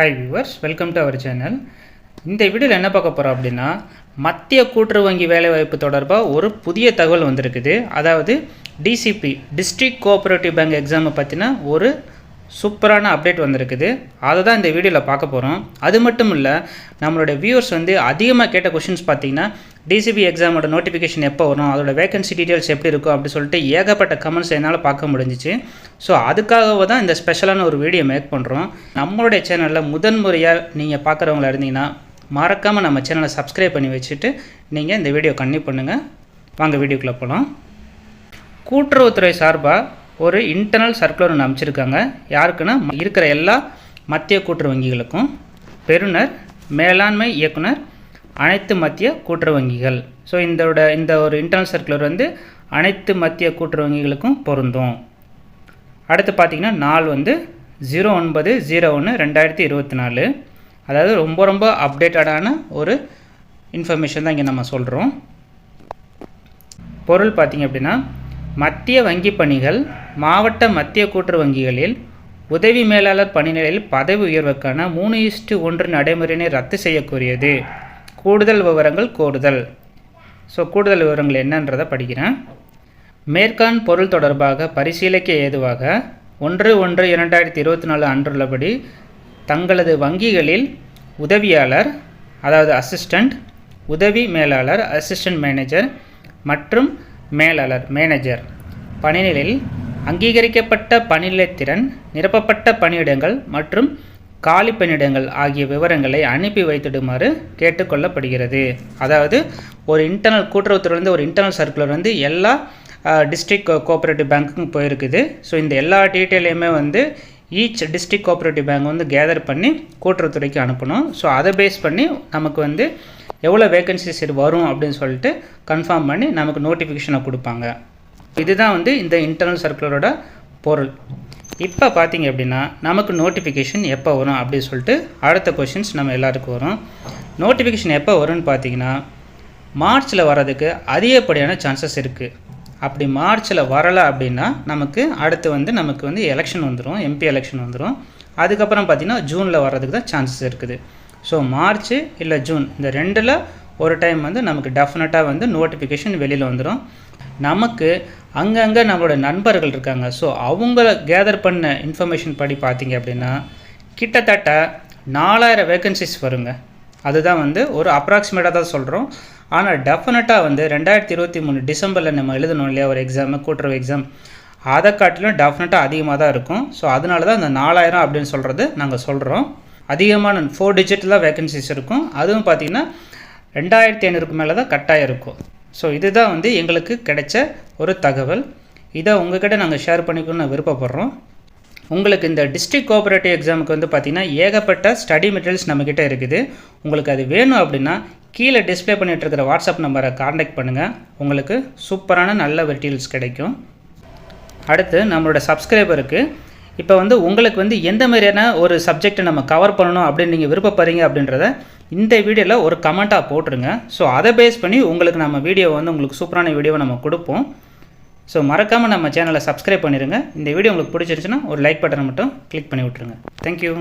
Hi viewers welcome to our channel இந்த வீடியோவில் என்ன பார்க்க போகிறோம் அப்படின்னா மத்திய கூட்டுறவு வங்கி வேலைவாய்ப்பு தொடர்பாக ஒரு புதிய தகவல் வந்திருக்குது. அதாவது டிசிபி டிஸ்ட்ரிக்ட் கோஆப்ரேட்டிவ் பேங்க் எக்ஸாமை பற்றின ஒரு சூப்பரான அப்டேட் வந்திருக்குது. அதை தான் இந்த வீடியோவில் பார்க்க போகிறோம் அது மட்டும் இல்லை நம்மளோட வியூவர்ஸ் வந்து அதிகமாக கேட்ட கொஷின்ஸ் பார்த்தீங்கன்னா டிசிபி எக்ஸாமோட நோட்டிஃபிகேஷன் எப்போ வரும் அதோட வேகன்சி டீட்டெயில்ஸ் எப்படி இருக்கும் அப்படின்னு சொல்லிட்டு ஏகப்பட்ட கமெண்ட்ஸ் என்னால் பார்க்க முடிஞ்சிச்சு. ஸோ அதுக்காக தான் இந்த ஸ்பெஷலான ஒரு வீடியோ மேக் பண்ணுறோம் நம்மளுடைய சேனலில் முதன்முறையாக நீங்கள் பார்க்குறவங்களா இருந்தீங்கன்னா மறக்காமல் நம்ம சேனலை சப்ஸ்கிரைப் பண்ணி வச்சுட்டு நீங்கள் இந்த வீடியோ கன்னியூ பண்ணுங்கள் வாங்க வீடியோக்குள்ளே போகலாம் கூட்டுறவுத்துறை சார்பாக ஒரு இன்டர்னல் சர்க்குலர் ஒன்று அமைச்சிருக்காங்க. யாருக்குன்னா இருக்கிற எல்லா மத்திய கூட்டுறவு வங்கிகளுக்கும். பெறுநர் மேலாண்மை இயக்குனர் அனைத்து மத்திய கூட்டுறவு வங்கிகள் ஸோ இந்தோட இந்த ஒரு இன்டர்னல் சர்க்குலர் வந்து அனைத்து மத்திய கூட்டுறவு வங்கிகளுக்கும் பொருந்தும். அடுத்து பார்த்திங்கன்னா நாள் வந்து ஜீரோ ஒன்பது ஜீரோ ஒன்று ரெண்டாயிரத்தி இருபத்தி நாலு. அதாவது ரொம்ப ரொம்ப அப்டேட்டடான ஒரு இன்ஃபர்மேஷன் தான் இங்கே நம்ம சொல்கிறோம் பொருள் பார்த்திங்க அப்படின்னா மத்திய வங்கி பணிகள் மாவட்ட மத்திய கூட்டுறவு வங்கிகளில் உதவி மேலாளர் பணிநிலையில் பதவி உயர்வுக்கான மூணு இஸ்டு ஒன்று நடைமுறையினை ரத்து செய்யக்கூடியது. கூடுதல் விவரங்கள் கோருதல் ஸோ கூடுதல் விவரங்கள் என்னன்றதை படிக்கிறேன். மேற்கான் பொருள் தொடர்பாக பரிசீலிக்க ஏதுவாக ஒன்று ஒன்று இரண்டாயிரத்தி இருபத்தி நாலு அன்றுள்ளபடி தங்களது வங்கிகளில் உதவியாளர் அதாவது அசிஸ்டண்ட் உதவி மேலாளர் அசிஸ்டன்ட் மேனேஜர் மற்றும் மேலாளர் மேனேஜர் பணிநிலையில் அங்கீகரிக்கப்பட்ட பணிநிலைத்திறன் நிரப்பப்பட்ட பணியிடங்கள் மற்றும் காலி பணியிடங்கள் ஆகிய விவரங்களை அனுப்பி வைத்திடுமாறு கேட்டுக்கொள்ளப்படுகிறது. அதாவது ஒரு இன்டர்னல் கூட்டுறவுத்துறையிலேருந்து ஒரு இன்டர்னல் சர்க்குலர் வந்து எல்லா டிஸ்ட்ரிக்ட் கோஆப்ரேட்டிவ் பேங்க்குக்கும் போயிருக்குது. ஸோ இந்த எல்லா டீட்டெயிலையுமே வந்து ஈச் டிஸ்ட்ரிக்ட் கோஆப்ரேட்டிவ் பேங்க் வந்து கேதர் பண்ணி கூட்டுறவுத்துறைக்கு அனுப்பணும். ஸோ அதை பேஸ் பண்ணி நமக்கு வந்து எவ்வளோ வேகன்சிஸ் வரும் அப்படின்னு சொல்லிட்டு கன்ஃபார்ம் பண்ணி நமக்கு நோட்டிஃபிகேஷனை கொடுப்பாங்க. இதுதான் வந்து இந்த இன்டர்னல் சர்க்குலரோட பொருள். இப்போ பார்த்தீங்க அப்படின்னா நமக்கு நோட்டிஃபிகேஷன் எப்போ வரும் அப்படின்னு சொல்லிட்டு அடுத்த கொஷின்ஸ் நம்ம எல்லாருக்கும் வரும். நோட்டிஃபிகேஷன் எப்போ வரும்னு பார்த்தீங்கன்னா மார்ச்சில் வர்றதுக்கு அதிகப்படியான சான்சஸ் இருக்குது அப்படி மார்ச்சில் வரலை அப்படின்னா நமக்கு அடுத்து வந்து நமக்கு வந்து எலெக்ஷன் வந்துடும் எம்பி எலெக்ஷன் வந்துடும் அதுக்கப்புறம் பார்த்திங்கன்னா ஜூனில் வர்றதுக்கு தான் சான்சஸ் இருக்குது. ஸோ மார்ச் இல்லை ஜூன் இந்த ரெண்டில் ஒரு டைம் வந்து நமக்கு டெஃபினட்டாக வந்து நோட்டிஃபிகேஷன் வெளியில் வந்துடும் நமக்கு அங்கங்கே நம்மளோட நண்பர்கள் இருக்காங்க. ஸோ அவங்கள கேதர் பண்ண இன்ஃபர்மேஷன் படி பார்த்தீங்க அப்படின்னா கிட்டத்தட்ட நாலாயிரம் வேகன்சிஸ் வருங்க. அதுதான் வந்து ஒரு அப்ராக்சிமேட்டாக தான் சொல்கிறோம் ஆனால் டெஃபினட்டாக வந்து ரெண்டாயிரத்தி இருபத்தி மூணு டிசம்பரில் நம்ம எழுதணும் இல்லையா ஒரு எக்ஸாமு கூட்டுறவு எக்ஸாம் அதை காட்டிலும் டெஃபினட்டாக அதிகமாக தான் இருக்கும். ஸோ அதனால தான் அந்த நாலாயிரம் அப்படின்னு சொல்கிறது நாங்கள் சொல்கிறோம் அதிகமான ஃபோர் டிஜிட்டில் வேகன்சிஸ் இருக்கும். அதுவும் பார்த்திங்கன்னா ரெண்டாயிரத்தி ஐநூறுக்கு மேலே தான் கட்டாயம் இருக்கும். ஸோ இதுதான் வந்து எங்களுக்கு கிடைச்ச ஒரு தகவல். இதை உங்ககிட்ட நாங்கள் ஷேர் பண்ணிக்கணும்னு விருப்பப்படுறோம். உங்களுக்கு இந்த டிஸ்ட்ரிக்ட் கோஆபரேட்டிவ் எக்ஸாமுக்கு வந்து பார்த்திங்கன்னா ஏகப்பட்ட ஸ்டடி மெட்டீரியல்ஸ் நம்மக்கிட்ட இருக்குது. உங்களுக்கு அது வேணும் அப்படின்னா கீழே டிஸ்பிளே பண்ணிகிட்டு இருக்கிற வாட்ஸ்அப் நம்பரை காண்டாக்ட் பண்ணுங்கள் உங்களுக்கு சூப்பரான நல்ல மெட்டீரியல்ஸ் கிடைக்கும். அடுத்து நம்மளோட சப்ஸ்கிரைபருக்கு இப்போ வந்து உங்களுக்கு வந்து எந்த மாதிரியான ஒரு சப்ஜெக்டை நம்ம கவர் பண்ணணும் அப்படின்னு நீங்கள் விருப்பப்படுறீங்க அப்படின்றத இந்த வீடியோவில் ஒரு கமெண்ட்டாக போட்டுருங்க. ஸோ அதை பேஸ் பண்ணி உங்களுக்கு நம்ம வீடியோ வந்து உங்களுக்கு சூப்பரான வீடியோவை நம்ம கொடுப்போம். ஸோ மறக்காமல் நம்ம சேனலை சப்ஸ்கிரைப் பண்ணிடுங்க இந்த வீடியோ உங்களுக்கு பிடிச்சிருச்சுன்னா ஒரு லைக் பட்டனை மட்டும் கிளிக் பண்ணி விட்ருங்க தேங்க்யூ